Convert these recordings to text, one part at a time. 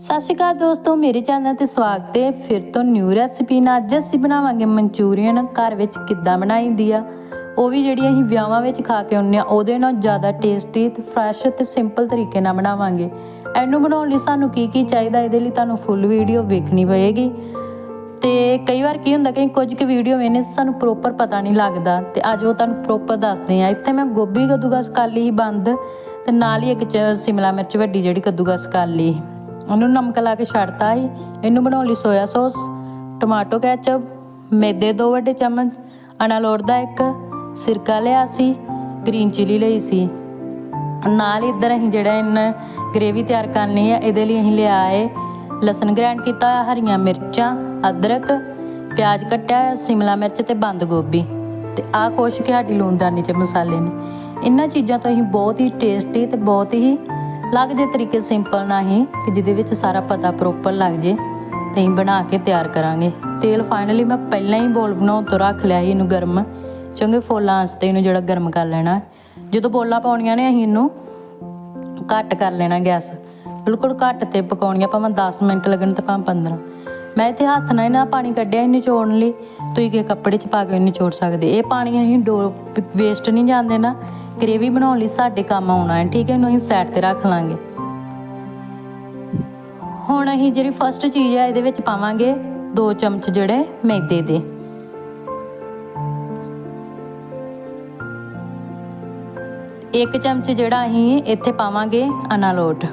ਸਤਿ ਸ਼੍ਰੀ ਅਕਾਲ ਦੋਸਤੋ, ਮੇਰੇ ਚੈਨਲ ਤੇ ਸਵਾਗਤ ਹੈ। ਫਿਰ ਤੋਂ ਨਿਊ ਰੈਸਿਪੀ ਨਾਲ ਅੱਜ ਅਸੀਂ ਬਣਾਵਾਂਗੇ ਮਨਚੂਰੀਅਨ। ਘਰ ਵਿੱਚ ਕਿੱਦਾਂ ਬਣਾਈਂਦੀ ਆ, ਉਹ ਵੀ ਜਿਹੜੀ ਅਸੀਂ ਵਿਆਹਾਂ ਵਿੱਚ ਖਾ ਕੇ ਆਉਂਦੇ ਆ, ਉਹਦੇ ਨਾਲ ਜ਼ਿਆਦਾ ਟੇਸਟੀ ਤੇ ਫਰੈਸ਼ ਤੇ ਸਿੰਪਲ ਤਰੀਕੇ ਨਾਲ ਬਣਾਵਾਂਗੇ। ਇਹਨੂੰ ਬਣਾਉਣ ਲਈ ਸਾਨੂੰ ਕੀ ਕੀ ਚਾਹੀਦਾ, ਇਹਦੇ ਲਈ ਤੁਹਾਨੂੰ ਫੁੱਲ ਵੀਡੀਓ ਵੇਖਣੀ ਪਏਗੀ। ਤੇ ਕਈ ਵਾਰ ਕੀ ਹੁੰਦਾ ਕਿ ਕੁਝ ਕੁ ਵੀਡੀਓ ਵੇਨੇ ਸਾਨੂੰ ਪ੍ਰੋਪਰ ਪਤਾ ਨਹੀਂ ਲੱਗਦਾ। ਤੇ ਅੱਜ ਉਹ ਤੁਹਾਨੂੰ ਪ੍ਰੋਪਰ ਦੱਸਦੇ ਆ। ਇੱਥੇ ਮੈਂ ਗੋਭੀ ਕੱਦੂਕਸ ਕਰ ਲਈ ਸੀ ਬੰਦ, ਤੇ ਨਾਲ ਹੀ ਇੱਕ ਚ ਸ਼ਿਮਲਾ ਮਿਰਚ ਵੱਡੀ ਜਿਹੜੀ ਕੱਦੂਕਸ ਕਰ ਲਈ ਉਹਨੂੰ ਨਮਕ ਲਾ ਕੇ ਛੱਡਤਾ ਸੀ। ਇਹਨੂੰ ਬਣਾਉਣ ਲਈ ਸੋਇਆ ਸੌਸ ਟਮਾਟੋ ਕੈਚਪ ਮੈਦੇ ਦੋ ਵੱਡੇ ਚਮਚ, ਅਨਾਲੋਟ ਦਾ ਇੱਕ, ਸਿਰਕਾ ਲਿਆ ਸੀ ਗ੍ਰੀਨ ਚਿਲੀ ਲਈ ਸੀ। ਨਾਲ ਹੀ ਅਸੀਂ ਜਿਹੜਾ ਇਹਨਾਂ ਗ੍ਰੇਵੀ ਤਿਆਰ ਕਰਨੀ ਹੈ ਇਹਦੇ ਲਈ ਅਸੀਂ ਲਿਆ ਹੈ ਲਸਣ ਗ੍ਰਾਈਂਡ ਕੀਤਾ ਹੋਇਆ, ਹਰੀਆਂ ਮਿਰਚਾਂ, ਅਦਰਕ, ਪਿਆਜ਼ ਕੱਟਿਆ ਹੋਇਆ, ਸ਼ਿਮਲਾ ਮਿਰਚ ਤੇ ਬੰਦ ਗੋਭੀ। ਤੇ ਆਹ ਕੁਛ ਕਿ ਸਾਡੀ ਲੂਣਦਾਨੀ ਚ ਮਸਾਲੇ ਨੇ। ਇਹਨਾਂ ਚੀਜ਼ਾਂ ਤੋਂ ਅਸੀਂ ਬਹੁਤ ਹੀ ਟੇਸਟੀ ਤੇ ਬਹੁਤ ਹੀ ਲੱਗ ਜੇ ਤਰੀਕੇ ਸਿੰਪਲ ਨਾ ਹੀ ਕਿ ਜਿਹਦੇ ਵਿੱਚ ਸਾਰਾ ਪਤਾ ਪ੍ਰੋਪਰ ਲੱਗ ਜੇ ਤੇ ਅਸੀਂ ਬਣਾ ਕੇ ਤਿਆਰ ਕਰਾਂਗੇ। ਤੇਲ ਫਾਈਨਲੀ ਮੈਂ ਪਹਿਲਾਂ ਹੀ ਬੋਲ ਬਣਾਉਣ ਤੋਂ ਰੱਖ ਲਿਆ ਸੀ ਇਹਨੂੰ ਗਰਮ। ਚੰਗੇ ਫੁੱਲਾਂ ਵਾਸਤੇ ਇਹਨੂੰ ਜਿਹੜਾ ਗਰਮ ਕਰ ਲੈਣਾ। ਜਦੋਂ ਬੋਲਾਂ ਪਾਉਣੀਆਂ ਨੇ ਅਸੀਂ ਇਹਨੂੰ ਘੱਟ ਕਰ ਲੈਣਾ ਗੈਸ। ਬਿਲਕੁਲ ਘੱਟ ਤੇ ਪਕਾਉਣੀਆਂ ਭਾਵੇਂ 10 ਮਿੰਟ ਲੱਗਣ ਤੇ ਭਾਵੇਂ 15 ਮੈਂ ਇੱਥੇ ਹੱਥ ਨਾਲ ਇਹਨਾਂ ਪਾਣੀ ਕੱਢਿਆ, ਇਹਨੂੰ ਨਿਚੋੜਨ ਲਈ। ਤੁਸੀਂ ਕਿ ਕੱਪੜੇ 'ਚ ਪਾ ਕੇ ਨਿਚੋੜ ਸਕਦੇ। ਇਹ ਪਾਣੀ ਅਸੀਂ ਡੋ ਵੇਸਟ ਨਹੀਂ ਜਾਂਦੇ ਨਾ। ਗ੍ਰੇਵੀ ਬਣਾਉਣ ਲਈ ਸਾਡੇ ਕੰਮ ਆਉਣਾ ਹੈ, ਠੀਕ ਹੈ? ਇਹਨੂੰ ਅਸੀਂ ਸਾਈਡ ਤੇ ਰੱਖ ਲਾਂਗੇ। ਹੁਣ ਅਸੀਂ ਜਿਹੜੀ ਫਸਟ ਚੀਜ਼ ਹੈ, ਇਹਦੇ ਵਿੱਚ ਪਾਵਾਂਗੇ 2 ਚਮਚ ਜਿਹੜੇ ਮੈਦੇ ਦੇ। ਇੱਕ ਚਮਚ ਜਿਹੜਾ ਅਸੀਂ ਇੱਥੇ ਪਾਵਾਂਗੇ ਅਨਾਲੋਟ।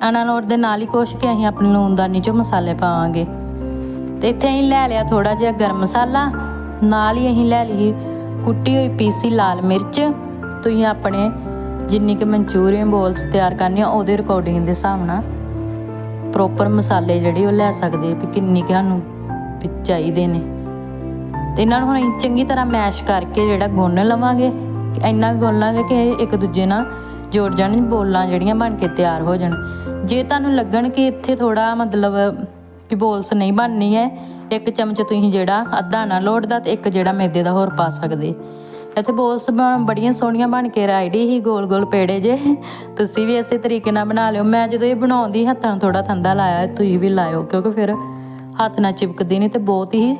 ਤੇ ਦੇ ਨਾਲ ਹੀ ਕੁਛ ਕੇ ਅਸੀਂ ਆਪਣੀ ਲੂਣਦਾਨੀ ਚੋਂ ਮਸਾਲੇ ਪਾਵਾਂਗੇ। ਤੇ ਇੱਥੇ ਅਸੀਂ ਲੈ ਲਿਆ ਥੋੜਾ ਜਿਹਾ ਗਰਮ ਮਸਾਲਾ, ਨਾਲ ਹੀ ਅਸੀਂ ਲੈ ਲਈ ਕੁੱਟੀ ਹੋਈ ਪੀਸੀ ਲਾਲ ਮਿਰਚ। ਤੁਸੀਂ ਆਪਣੇ ਜਿੰਨੀ ਕਿ ਮਨਚੂਰੀਅਨ ਬੋਲਸ ਤਿਆਰ ਕਰਨੀ ਆ ਉਹਦੇ ਰਿਕਾਰਡਿੰਗ ਦੇ ਹਿਸਾਬ ਨਾਲ ਪ੍ਰੋਪਰ ਮਸਾਲੇ ਜਿਹੜੇ ਉਹ ਲੈ ਸਕਦੇ ਵੀ ਕਿੰਨੀ ਕਿ ਸਾਨੂੰ ਚਾਹੀਦੇ ਨੇ। ਤੇ ਇਹਨਾਂ ਨੂੰ ਹੁਣ ਅਸੀਂ ਚੰਗੀ ਤਰ੍ਹਾਂ ਮੈਸ਼ ਕਰਕੇ ਜਿਹੜਾ ਗੁੰਨ ਲਵਾਂਗੇ, ਇੰਨਾ ਗੁੰਨ ਲਾਂਗੇ ਕਿ ਇਹ ਇੱਕ ਦੂਜੇ ਨਾਲ ਜੋੜ ਜਾਣ, ਬੋਲਾਂ ਜਿਹੜੀਆਂ ਬਣ ਕੇ ਤਿਆਰ ਹੋ ਜਾਣ। ਜੇ ਤੁਹਾਨੂੰ ਲੱਗਣ ਕਿ ਇੱਥੇ ਥੋੜਾ ਮਤਲਬ ਕਿ ਬੋਲਸ ਨਹੀਂ ਬਣਨੀ ਹੈ, ਇੱਕ ਚਮਚ ਤੁਸੀਂ ਜਿਹੜਾ ਅੱਧਾ ਨਾ ਲੋੜ ਤੇ ਇੱਕ ਜਿਹੜਾ ਮੈਦੇ ਦਾ ਹੋਰ ਪਾ ਸਕਦੇ। ਇੱਥੇ ਬੋਲਸ ਬੜੀਆਂ ਸੋਹਣੀਆਂ ਬਣ ਕੇ ਰਾਈਡੀ ਹੀ ਗੋਲ ਗੋਲ ਪੇੜੇ ਜੇ। ਤੁਸੀਂ ਵੀ ਇਸੇ ਤਰੀਕੇ ਨਾਲ ਬਣਾ ਲਿਓ। ਮੈਂ ਜਦੋਂ ਇਹ ਬਣਾਉਂਦੀ, ਹੱਥਾਂ ਨੂੰ ਥੋੜਾ ਥੰਦਾ ਲਾਇਆ, ਤੁਸੀਂ ਵੀ ਲਾਇਓ, ਕਿਉਂਕਿ ਫਿਰ ਹੱਥ ਨਾਲ ਚਿਪਕਦੀ ਨਹੀਂ ਤੇ ਬਹੁਤ ਹੀ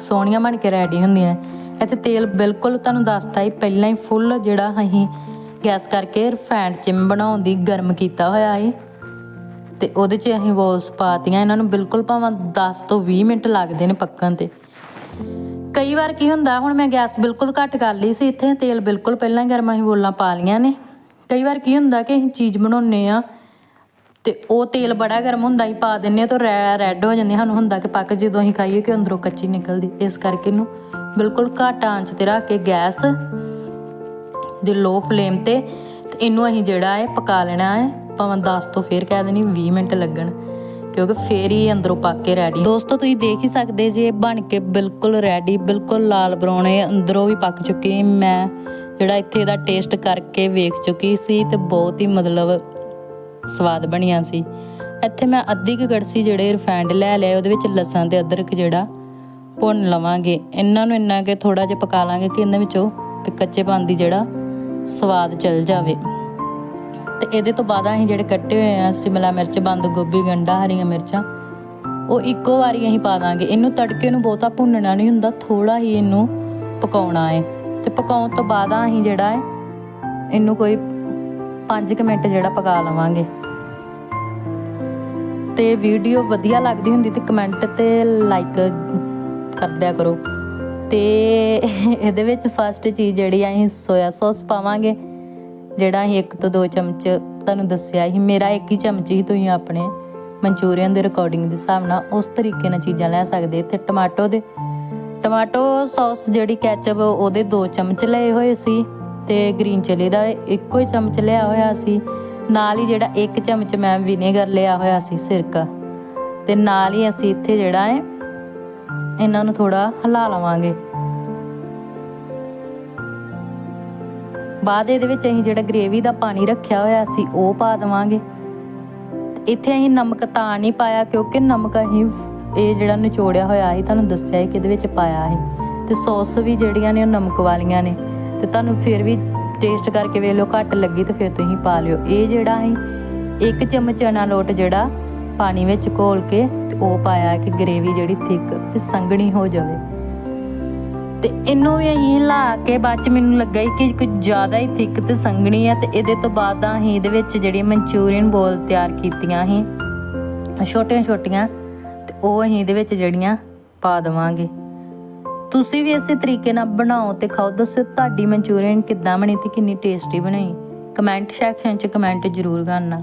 ਸੋਹਣੀਆਂ ਬਣ ਕੇ ਰੈਡੀ ਹੁੰਦੀਆਂ। ਇੱਥੇ ਤੇਲ ਬਿਲਕੁਲ ਤੁਹਾਨੂੰ ਦੱਸਤਾ ਹੀ, ਪਹਿਲਾਂ ਹੀ ਫੁੱਲ ਜਿਹੜਾ ਅਸੀਂ ਗੈਸ ਕਰਕੇ ਰਿਫਾਈਂਡ ਚ ਬਣਾਉਣ ਦੀ ਗਰਮ ਕੀਤਾ ਹੋਇਆ ਹੈ ਤੇ ਉਹਦੇ 'ਚ ਅਸੀਂ ਬੋਲਸ ਪਾਤੀਆਂ, ਇਹਨਾਂ ਨੂੰ ਬਿਲਕੁਲ ਭਾਵੇਂ 10 ਤੋਂ 20 ਮਿੰਟ ਲੱਗਦੇ ਨੇ ਪੱਕਣ ਤੇ। ਕਈ ਵਾਰ ਕੀ ਹੁੰਦਾ, ਹੁਣ ਮੈਂ ਗੈਸ ਬਿਲਕੁਲ ਘੱਟ ਕਰ ਲਈ ਸੀ ਇੱਥੇ, ਤੇਲ ਬਿਲਕੁਲ ਪਹਿਲਾਂ ਹੀ ਗਰਮ ਅਸੀਂ ਬੋਲਾਂ ਪਾ ਲੀਆਂ ਨੇ। ਕਈ ਵਾਰ ਕੀ ਹੁੰਦਾ ਕਿ ਅਸੀਂ ਚੀਜ਼ ਬਣਾਉਂਦੇ ਆ ਤੇ ਉਹ ਤੇਲ ਬੜਾ ਗਰਮ ਹੁੰਦਾ ਹੀ ਪਾ ਦਿੰਨੇ ਆ ਤਾਂ ਰੈੱਡ ਹੋ ਜਾਂਦੀ, ਸਾਨੂੰ ਹੁੰਦਾ ਕਿ ਪੱਕ ਜਦੋਂ ਅਸੀਂ ਖਾਈਏ ਕਿ ਅੰਦਰੋਂ ਕੱਚੀ ਨਿਕਲਦੀ। ਇਸ ਕਰਕੇ ਇਹਨੂੰ ਬਿਲਕੁਲ ਘੱਟ ਆਂਚ ਤੇ ਰੱਖ ਕੇ ਗੈਸ ਦੇ ਲੋ ਫਲੇਮ ਤੇ ਇਹਨੂੰ ਅਸੀਂ ਜਿਹੜਾ ਹੈ ਪਕਾ ਲੈਣਾ ਹੈ। ਭਾਵੇਂ 10 ਤੋਂ ਫੇਰ ਕਹਿ ਦੇਣੀ 20 ਮਿੰਟ ਲੱਗਣ, ਕਿਉਂਕਿ ਫੇਰ ਹੀ ਅੰਦਰੋਂ ਪੱਕ ਕੇ ਰੈਡੀ ਦੋਸਤੋ, ਤੁਸੀਂ ਦੇਖ ਹੀ ਸਕਦੇ ਜੇ ਬਣ ਕੇ ਬਿਲਕੁਲ ਰੈਡੀ ਬਿਲਕੁਲ ਲਾਲ ਬਰਾਉਨ ਅੰਦਰੋਂ ਵੀ ਪੱਕ ਚੁੱਕੀ ਮੈਂ ਜਿਹੜਾ ਇੱਥੇ ਇਹਦਾ ਟੇਸਟ ਕਰਕੇ ਵੇਖ ਚੁੱਕੀ ਸੀ ਤੇ ਬਹੁਤ ਹੀ ਮਤਲਬ ਸਵਾਦ ਬਣੀਆਂ ਸੀ। ਇੱਥੇ ਮੈਂ ਅੱਧੀ ਕੁ ਕੜਸੀ ਜਿਹੜੇ ਰਿਫਾਈਂਡ ਲੈ ਲਿਆ ਉਹਦੇ ਵਿੱਚ ਲਸਣ ਤੇ ਅਦਰਕ ਜਿਹੜਾ, ਭੁੰਨ ਲਵਾਂਗੇ। ਇਹਨਾਂ ਨੂੰ ਇੰਨਾ ਕਿ ਥੋੜਾ ਜਿਹਾ ਪਕਾ ਲਾਂਗੇ ਕਿ ਇਹਨਾਂ ਵਿੱਚੋਂ ਕੱਚੇ ਕੱਚੇਪਨ ਦੀ ਜਿਹੜਾ ਸਵਾਦ ਚਲ ਜਾਵੇ। ਤੇ ਇਹਦੇ ਤੋਂ ਬਾਅਦ ਅਸੀਂ ਜਿਹੜੇ ਕੱਟੇ ਹੋਏ ਆ, ਸਿਮਲਾ ਮਿਰਚ, ਬੰਦ ਗੋਭੀ, ਗੰਡਾ, ਹਰੀਆਂ ਮਿਰਚਾਂ, ਉਹ ਇੱਕੋ ਵਾਰੀ ਅਸੀਂ ਪਾ ਦਾਂਗੇ। ਇਹਨੂੰ ਤੜਕੇ ਨੂੰ ਬਹੁਤਾ ਭੁੰਨਣਾ ਨਹੀਂ ਹੁੰਦਾ ਥੋੜਾ ਹੀ ਇਹਨੂੰ ਪਕਾਉਣਾ ਹੈ ਤੇ ਪਕਾਉਣ ਤੋਂ ਬਾਅਦ ਅਸੀਂ ਜਿਹੜਾ ਹੈ ਇਹਨੂੰ ਕੋਈ 5 ਮਿੰਟ ਜਿਹੜਾ ਪਕਾ ਲਵਾਂਗੇ। ਤੇ ਵੀਡੀਓ ਵਧੀਆ ਲੱਗਦੀ ਹੁੰਦੀ ਤੇ ਕਮੈਂਟ ਤੇ ਲਾਈਕ ਕਰ ਦਿਆ ਕਰੋ। ਤੇ ਇਹਦੇ ਵਿੱਚ ਫਸਟ ਚੀਜ਼ ਜਿਹੜੀ ਅਸੀਂ ਸੋਇਆ ਸੌਸ ਪਾਵਾਂਗੇ। ਜਿਹੜਾ ਅਸੀਂ ਇੱਕ ਤੋਂ ਦੋ ਚਮਚ ਤੁਹਾਨੂੰ ਦੱਸਿਆ ਸੀ, ਮੇਰਾ ਇੱਕ ਹੀ ਚਮਚ ਹੀ ਤੁਸੀਂ ਆਪਣੇ ਮਨਚੂਰੀਅਨ ਦੇ ਰਿਕਾਰਡਿੰਗ ਦੇ ਹਿਸਾਬ ਨਾਲ ਉਸ ਤਰੀਕੇ ਨਾਲ ਚੀਜ਼ਾਂ ਲੈ ਸਕਦੇ ਇੱਥੇ ਟਮਾਟੋ ਦੇ, ਟਮਾਟੋ ਸੌਸ ਜਿਹੜੀ ਕੈਚਅਪ ਉਹਦੇ ਦੋ ਚਮਚ ਲਏ ਹੋਏ ਸੀ ਤੇ ਗ੍ਰੀਨ ਚਿਲੀ ਦਾ ਇੱਕੋ ਹੀ ਚਮਚ ਲਿਆ ਹੋਇਆ ਸੀ। ਨਾਲ ਹੀ ਜਿਹੜਾ ਇੱਕ ਚਮਚ ਮੈਂ ਵਿਨੇਗਰ ਲਿਆ ਹੋਇਆ ਸੀ, ਸਿਰਕਾ। ਤੇ ਨਾਲ ਹੀ ਅਸੀਂ ਇੱਥੇ ਜਿਹੜਾ ਹੈ ਇਹਨਾਂ ਨੂੰ ਥੋੜਾ ਹਿਲਾ ਲਵਾਂਗੇ। ਬਾਅਦ ਇਹਦੇ ਵਿੱਚ ਅਸੀਂ ਜਿਹੜਾ ਗ੍ਰੇਵੀ ਦਾ ਪਾਣੀ ਰੱਖਿਆ ਹੋਇਆ ਸੀ, ਉਹ ਪਾ ਦੇਵਾਂਗੇ। ਇੱਥੇ ਅਸੀਂ ਨਮਕ ਤਾਂ ਨਹੀਂ ਪਾਇਆ, ਕਿਉਂਕਿ ਨਮਕ ਅਸੀਂ ਇਹ ਜਿਹੜਾ ਨਿਚੋੜਿਆ ਹੋਇਆ ਸੀ, ਤੁਹਾਨੂੰ ਦੱਸਿਆ ਹੈ ਕਿ ਇਹਦੇ ਵਿੱਚ ਪਾਇਆ ਸੀ। ਤੇ ਸੌਸ ਵੀ ਜਿਹੜੀਆਂ ਨੇ ਉਹ ਨਮਕ ਵਾਲੀਆਂ ਨੇ। ਤੇ ਤੁਹਾਨੂੰ ਫਿਰ ਵੀ ਟੇਸਟ ਕਰਕੇ ਵੇਖ ਲਿਓ, ਘੱਟ ਲੱਗੀ ਤੇ ਫਿਰ ਤੁਸੀਂ ਪਾ ਲਿਓ। ਇਹ ਜਿਹੜਾ ਅਸੀਂ ਇੱਕ ਚਮਚ ਚਨਾ ਲੋਟ ਜਿਹੜਾ ਪਾਣੀ ਵਿੱਚ ਘੋਲ ਕੇ ਤੇ ਉਹ ਪਾਇਆ ਕਿ ਗ੍ਰੇਵੀ ਜਿਹੜੀ ਥਿਕ ਤੇ ਸੰਘਣੀ ਹੋ ਜਾਵੇ। ਤੇ ਇਹਨੂੰ ਵੀ ਅਸੀਂ ਹਿਲਾ ਕੇ ਬਾਅਦ ਚ ਮੈਨੂੰ ਲੱਗਾ ਕਿ ਕੁਝ ਜ਼ਿਆਦਾ ਹੀ ਥਿਕ ਤੇ ਸੰਘਣੀ ਆ ਤੇ ਇਹਦੇ ਤੋਂ ਬਾਅਦ ਅਸੀਂ ਇਹਦੇ ਵਿੱਚ ਜਿਹੜੀ ਮਨਚੂਰੀਅਨ ਬੋਲ ਤਿਆਰ ਕੀਤੀਆਂ ਸੀ, ਛੋਟੀਆਂ ਛੋਟੀਆਂ, ਤੇ ਉਹ ਅਸੀਂ ਇਹਦੇ ਵਿੱਚ ਜਿਹੜੀਆਂ ਪਾ ਦੇਵਾਂਗੇ। ਤੁਸੀਂ ਵੀ ਇਸੇ ਤਰੀਕੇ ਨਾਲ ਬਣਾਓ ਤੇ ਖਾਓ। ਦੱਸੋ ਤੁਹਾਡੀ ਮਨਚੂਰੀਅਨ ਕਿੱਦਾਂ ਬਣੀ ਤੇ ਕਿੰਨੀ ਟੇਸਟੀ ਬਣੀ। ਕਮੈਂਟ ਸੈਕਸ਼ਨ 'ਚ ਕਮੈਂਟ ਜ਼ਰੂਰ ਕਰਨਾ।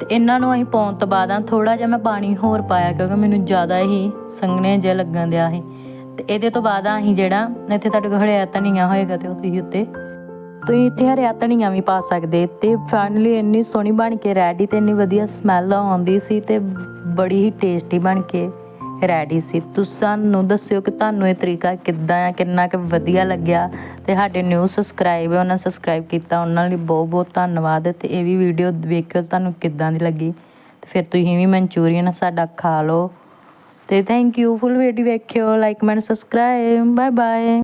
ਤੇ ਇਹਨਾਂ ਨੂੰ ਅਸੀਂ ਪਾਉਣ ਤੋਂ ਬਾਅਦ ਆ ਥੋੜਾ ਜਿਹਾ ਮੈਂ ਪਾਣੀ ਹੋਰ ਪਾਇਆ ਕਿਉਂਕਿ ਮੈਨੂੰ ਜ਼ਿਆਦਾ ਹੀ ਸੰਘਣੇ ਜਿਹਾ ਲੱਗਣ ਦਿਆ ਸੀ। ਤੇ ਇਹਦੇ ਤੋਂ ਬਾਅਦ ਅਸੀਂ ਜਿਹੜਾ, ਇੱਥੇ ਤੁਹਾਡੇ ਕੋਲ ਹਰਿਆ ਧਨੀਆ ਹੋਏਗਾ ਤੇ ਉਹ ਤੁਸੀਂ ਉੱਤੇ ਤੁਸੀਂ ਇੱਥੇ ਹਰਿਆ ਧਨੀਆ ਵੀ ਪਾ ਸਕਦੇ ਤੇ ਫਾਈਨਲੀ ਇੰਨੀ ਸੋਹਣੀ ਬਣ ਕੇ ਰੈਡੀ ਤੇ ਇੰਨੀ ਵਧੀਆ ਸਮੈਲ ਆਉਂਦੀ ਸੀ ਤੇ ਬੜੀ ਹੀ ਟੇਸਟੀ ਬਣ ਕੇ ਰੈਡੀ ਸੀ। ਤੁਸੀਂ ਸਾਨੂੰ ਦੱਸਿਓ ਕਿ ਤੁਹਾਨੂੰ ਇਹ ਤਰੀਕਾ ਕਿੱਦਾਂ ਆ, ਕਿੰਨਾ ਕੁ ਵਧੀਆ ਲੱਗਿਆ ਤੇ ਸਾਡੇ ਨਿਊ ਸਬਸਕ੍ਰਾਈਬ ਉਹਨਾਂ ਸਬਸਕ੍ਰਾਈਬ ਕੀਤਾ, ਉਹਨਾਂ ਲਈ ਬਹੁਤ ਬਹੁਤ ਧੰਨਵਾਦ ਤੇ ਇਹ ਵੀ ਵੀਡੀਓ ਵੇਖਿਓ ਤੁਹਾਨੂੰ ਕਿੱਦਾਂ ਦੀ ਲੱਗੀ। ਤੇ ਫਿਰ ਤੁਸੀਂ ਵੀ ਮਨਚੂਰੀਅਨ ਸਾਡਾ ਖਾ ਲਓ। ਤੇ ਥੈਂਕ ਯੂ ਫੁੱਲ ਵੀਡੀਓ ਵੇਖਿਓ like and subscribe bye bye